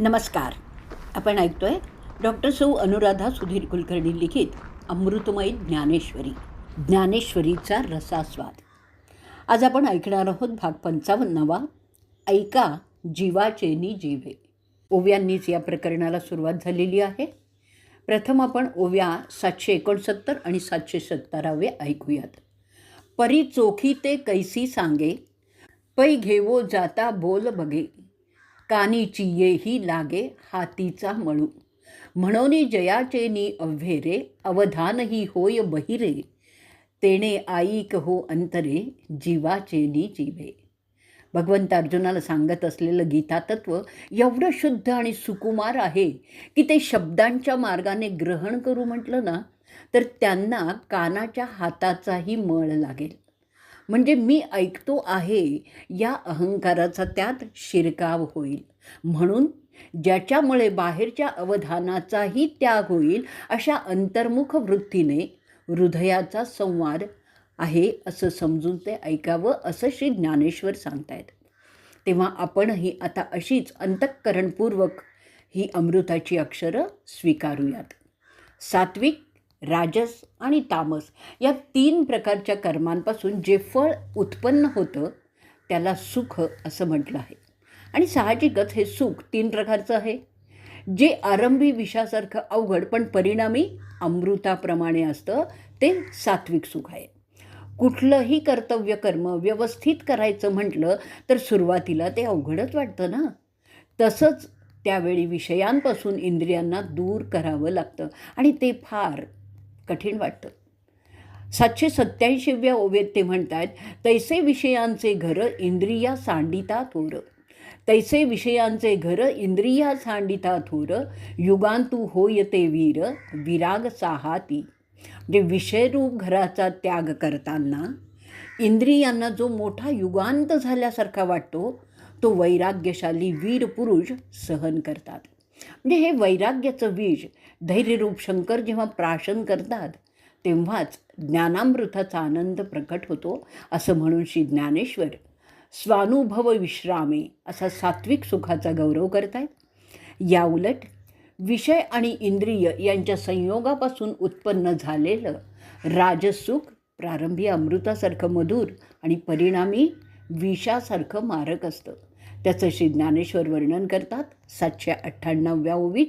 नमस्कार. आपण ऐकतोय डॉक्टर सौ अनुराधा सुधीर कुलकर्णी लिखित अमृतमयी ज्ञानेश्वरी ज्ञानेश्वरीचा रसास्वाद. आज आपण ऐकणार आहोत भाग पंचावन्नावा ऐका जीवाचेनी जीवे. ओव्यांनीच या प्रकरणाला सुरुवात झालेली आहे. प्रथम आपण ओव्या सातशे एकोणसत्तर आणि सातशे सत्तरावे ऐकूयात. परी चोखी ते कैसी सांगे पै घेवो जाता बोल बघे. कानीची येही लागे हातीचा मळू. म्हणून जयाचे नि अव्हेरे अवधानही होय बहिरे. तेणे आईक हो अंतरे जीवाचे नि जीवे. भगवंत अर्जुनाला सांगत असलेलं गीतातत्व एवढं शुद्ध आणि सुकुमार आहे की ते शब्दांच्या मार्गाने ग्रहण करू म्हटलं ना तर त्यांना कानाच्या हाताचाही मळ लागेल. म्हणजे मी ऐकतो आहे या अहंकाराचा त्यात शिरकाव होईल. म्हणून ज्याच्यामुळे बाहेरच्या अवधानाचाही त्याग होईल अशा अंतर्मुख वृत्तीने हृदयाचा संवाद आहे असं समजून ते ऐकावं असं श्री ज्ञानेश्वर सांगतायत. तेव्हा आपणही आता अशीच अंतःकरणपूर्वक ही अमृताची अक्षरं स्वीकारूयात. सात्विक राजस आणि तामस या तीन प्रकारच्या कर्मांपासून जे फळ उत्पन्न होतं त्याला सुख असं म्हटलं आहे. आणि साहजिकच हे सुख तीन प्रकारचं आहे. जे आरंभी विषासारखं अवघड पण परिणामी अमृताप्रमाणे असतं ते सात्विक सुख आहे. कुठलंही कर्तव्य कर्म व्यवस्थित करायचं म्हटलं तर सुरुवातीला ते अवघडच वाटतं ना? तसंच त्यावेळी विषयांपासून इंद्रियांना दूर करावं लागतं. आणि ते फार कठीण वाटतं. सातशे सत्याऐंशीव्या ओवेत ते म्हणतात तैसे विषयांचे घर इंद्रिया सांडिता थोर. तैसे विषयांचे घर इंद्रिया सांडिता थोर. युगांतू होय ते वीर विराग साहाती. म्हणजे विषयरूप घराचा त्याग करताना इंद्रियांना जो मोठा युगांत झाल्यासारखा वाटतो तो वैराग्यशाली वीर पुरुष सहन करतात. म्हणजे हे वैराग्याचं बीज धैर्यरूप शंकर जेव्हा प्राशन करतात तेव्हाच ज्ञानामृताचा आनंद प्रकट होतो असं म्हणून श्री ज्ञानेश्वर स्वानुभव विश्रामे असा सात्विक सुखाचा गौरव करतायत. याउलट विषय आणि इंद्रिय यांच्या संयोगापासून उत्पन्न झालेलं राजसुख प्रारंभी अमृतासारखं मधुर आणि परिणामी विषासारखं मारक असतं. त्याचं श्री ज्ञानेश्वर वर्णन करतात सातशे अठ्ठ्याण्णव्या ओवीत.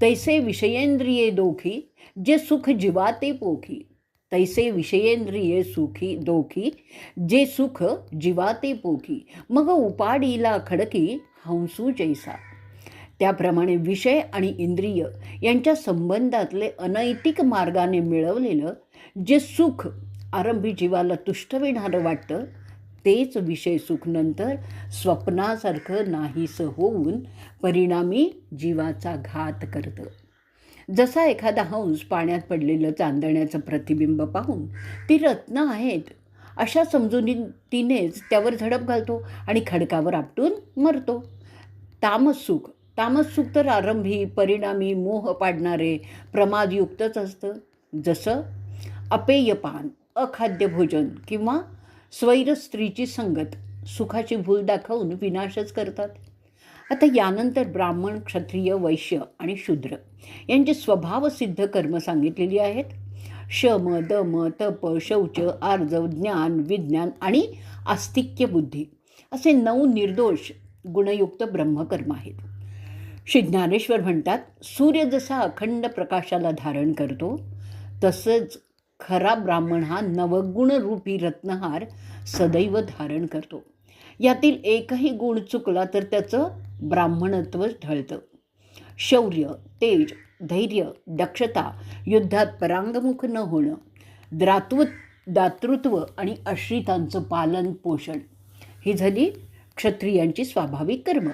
तैसे विषयेंद्रिये दोखी जे सुख जीवाते पोखी. तैसे विषयेंद्रिये सुखी दोखी जे सुख जिवाते पोखी. मग उपाडीला खडकी हंसू जैसा. त्याप्रमाणे विषय आणि इंद्रिय यांच्या संबंधातले अनैतिक मार्गाने मिळवलेलं जे सुख आरंभी जीवाला तुष्टविणारं वाटतं तेच विषय सुख नंतर स्वप्नासारखं नाहीसं होऊन परिणामी जीवाचा घात करतं. जसा एखादा हंस पाण्यात पडलेलं चांदण्याचं प्रतिबिंब पाहून ती रत्न आहेत अशा समजुनी तिनेच त्यावर झडप घालतो आणि खडकावर आपटून मरतो. तामसुख तामसुख तर आरंभी परिणामी मोह पाडणारे प्रमादयुक्तच असतं. जसं अपेयपान अखाद्य भोजन किंवा स्वैर स्त्रीची संगत सुखाची भूल दाखवून विनाशच करतात. आता यानंतर ब्राह्मण क्षत्रिय वैश्य आणि शूद्र यांचे स्वभावसिद्ध कर्म सांगितलेली आहेत. शम दम तप शौच आर्जव ज्ञान विज्ञान आणि आस्तिक्य बुद्धी असे नऊ निर्दोष गुणयुक्त ब्रह्मकर्म आहेत. श्री ज्ञानेश्वर म्हणतात सूर्य जसा अखंड प्रकाशाला धारण करतो तसंच खरा ब्राह्मण हा नवगुणरूपी रत्नहार सदैव धारण करतो. यातील एकही गुण चुकला तर त्याचं ब्राह्मणत्व ढळतं. शौर्य तेज धैर्य दक्षता युद्धात परांगमुख न होणं द्रात्व दातृत्व आणि आश्रितांचं पालन पोषण ही झाली क्षत्रियांची स्वाभाविक कर्म.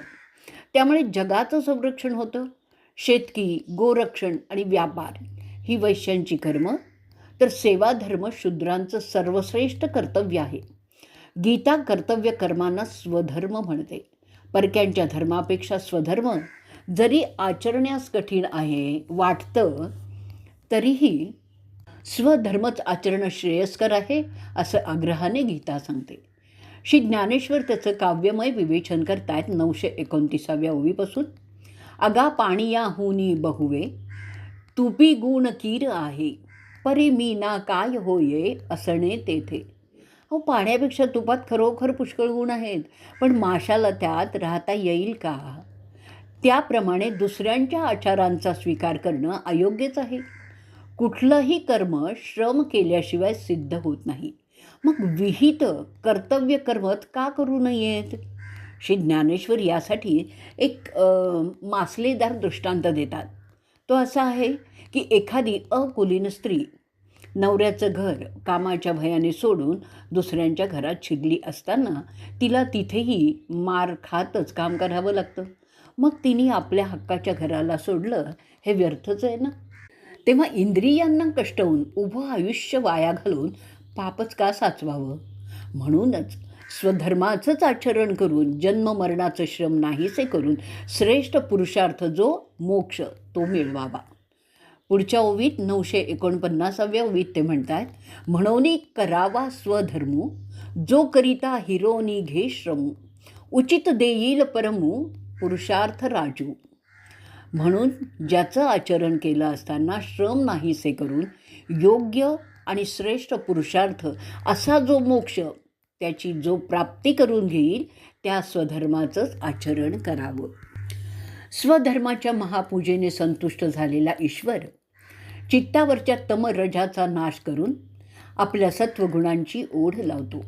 त्यामुळे जगाचं संरक्षण होतं. शेतकी गोरक्षण आणि व्यापार ही वैश्यांची कर्म तर सेवाधर्म शूद्रांचं सर्वश्रेष्ठ कर्तव्य आहे. गीता कर्तव्य कर्मांना स्वधर्म म्हणते. परक्यांच्या धर्मापेक्षा स्वधर्म जरी आचरण्यास कठीण आहे वाटतं तरीही स्वधर्मच आचरणं श्रेयस्कर आहे असं आग्रहाने गीता सांगते. श्री ज्ञानेश्वर त्याचं काव्यमय विवेचन करतायत नऊशे एकोणतीसाव्या ओवीपासून अगा पाणिया हुनी बहुवे तुपी गुण कीर आहे परी मी ना काय होये असणे तेथे. हो पाण्यापेक्षा तुपात खरोखर पुष्कळ गुण आहेत पण माशाला त्यात राहता येईल का? त्याप्रमाणे दुसऱ्यांच्या आचारांचा स्वीकार करणं अयोग्यच आहे. कुठलंही कर्म श्रम केल्याशिवाय सिद्ध होत नाही. मग विहित कर्तव्य कर्मत का करू नयेत? श्री ज्ञानेश्वर यासाठी एक मासलेदार दृष्टांत देतात. तो असा आहे की एखादी अकुलीन स्त्री नवऱ्याचं घर कामाच्या भयाने सोडून दुसऱ्यांच्या घरात शिरली असताना तिला तिथेही मार खातच काम करावं लागतं. मग तिने आपल्या हक्काच्या घराला सोडलं हे व्यर्थच आहे ना? तेव्हा इंद्रियांना कष्टवून उभं आयुष्य वाया घालून पापच का साचवावं? म्हणूनच स्वधर्माचंच आचरण करून जन्म मरणाचं श्रम नाहीसे करून श्रेष्ठ पुरुषार्थ जो मोक्ष तो मिळवावा. पुढच्या ओवीत नऊशे एकोणपन्नासाव्या ओवीत ते म्हणतात म्हणून करावा स्वधर्मू जो करिता हिरोनी घे श्रमू उचित देईल परमू पुरुषार्थ राजू. म्हणून ज्याचं आचरण केलं असताना श्रम नाहीसे करून योग्य आणि श्रेष्ठ पुरुषार्थ असा जो मोक्ष त्याची जो प्राप्ती करून घेईल त्या स्वधर्माचंच आचरण करावं. स्वधर्माच्या महापूजेने संतुष्ट झालेला ईश्वर चित्तावरच्या तमरजाचा नाश करून आपल्या सत्वगुणांची ओढ लावतो.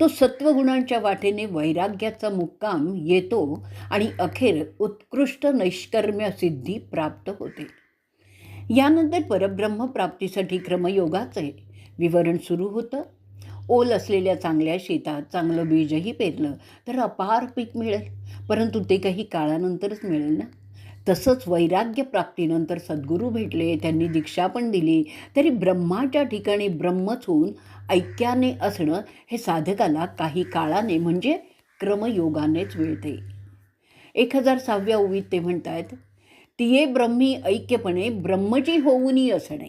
तो सत्वगुणांच्या वाटेने वैराग्याचा मुक्काम येतो आणि अखेर उत्कृष्ट नैष्कर्म्य सिद्धी प्राप्त होते. यानंतर परब्रह्म प्राप्तीसाठी क्रमयोगाचे विवरण सुरू होतं. ओल असलेल्या चांगल्या शेतात चांगलं बीजही पेरलं तर अपार पीक मिळेल. परंतु ते काही काळानंतरच मिळेल ना? तसंच वैराग्य प्राप्तीनंतर सद्गुरू भेटले त्यांनी दीक्षा पण दिली. तरी ब्रह्माच्या ठिकाणी ब्रह्मच होऊन ऐक्याने असणं हे साधकाला काही काळाने म्हणजे क्रमयोगानेच मिळते. एक हजार सहाव्या ओवीत ते म्हणतात तिये ब्रह्मी ऐक्यपणे ब्रह्मची होऊनही असणे.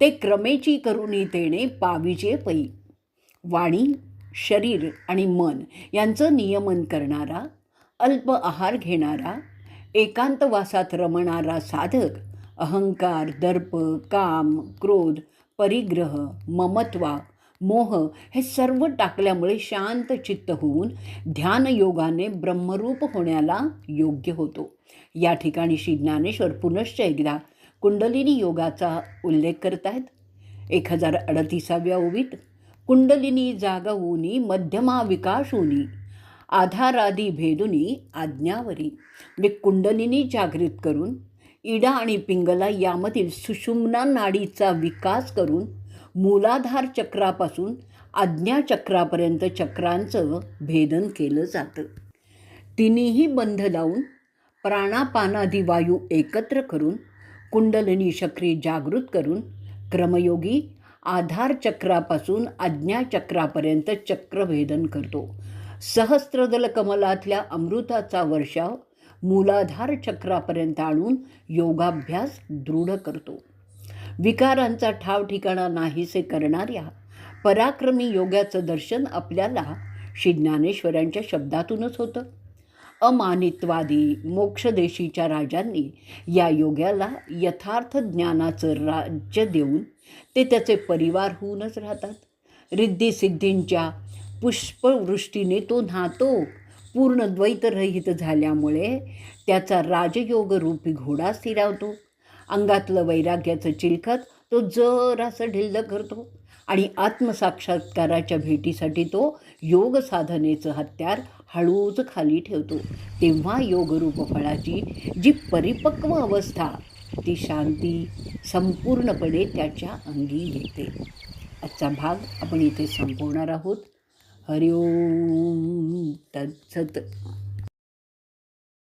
ते क्रमेची करून तेणे पावीचे पै. वाणी शरीर आणि मन यांचं नियमन करणारा अल्प आहार घेणारा एकांतवासात रमणारा साधक अहंकार दर्प काम क्रोध परिग्रह ममत्वा मोह हे सर्व टाकल्यामुळे शांत चित्त होऊन ध्यानयोगाने ब्रह्मरूप होण्याला योग्य होतो. या ठिकाणी श्री ज्ञानेश्वर पुनश्च एकदा कुंडलिनी योगाचा उल्लेख करतायत एक हजार अडतीसाव्या ओवीत कुंडलिनी जागवूनी मध्यमा विकासुनी आधारादी भेदुनी आज्ञावरी. म्हणजे कुंडलिनी जागृत करून इडा आणि पिंगला यामधील सुषुम्ना नाडीचा विकास करून मूलाधार चक्रापासून आज्ञाचक्रापर्यंत चक्रांचं भेदन केलं जातं. तिन्हीही बंध लावून प्राणापानादी वायू एकत्र करून कुंडलिनी चक्री जागृत करून क्रमयोगी आधार चक्रापासून आज्ञाचक्रापर्यंत चक्रभेदन करतो. सहस्त्रदल कमलातल्या अमृताचा वर्षाव मूलाधार चक्रापर्यंत आणून योगाभ्यास दृढ करतो. विकारांचा ठाव ठिकाणा नाहीसे करणाऱ्या पराक्रमी योगाचं दर्शन आपल्याला श्री ज्ञानेश्वरांच्या शब्दातूनच होतं. अमानित्वादी मोक्षदेशीच्या राजांनी या योग्याला यथार्थ ज्ञानाचं राज्य देऊन ते त्याचे परिवार होऊनच राहतात. रिद्धिसिद्धींच्या पुष्पवृष्टीने तो न्हातो. पूर्ण द्वैतरहित झाल्यामुळे त्याचा राजयोग रूपी घोडा स्थिरावतो. अंगातलं वैराग्याचं चिलखत तो जरासं ढिल्ल करतो. आणि आत्मसाक्षात्काराच्या भेटीसाठी तो योग साधनेचं हत्यार हळूच खाली ठेवतो. तेव्हा योगरूप फळाची जी परिपक्व अवस्था ती शांती संपूर्णपणे त्याच्या अंगी येते आजचा भाग आपण इथे संपवणार आहोत. हरिओम तत्सत.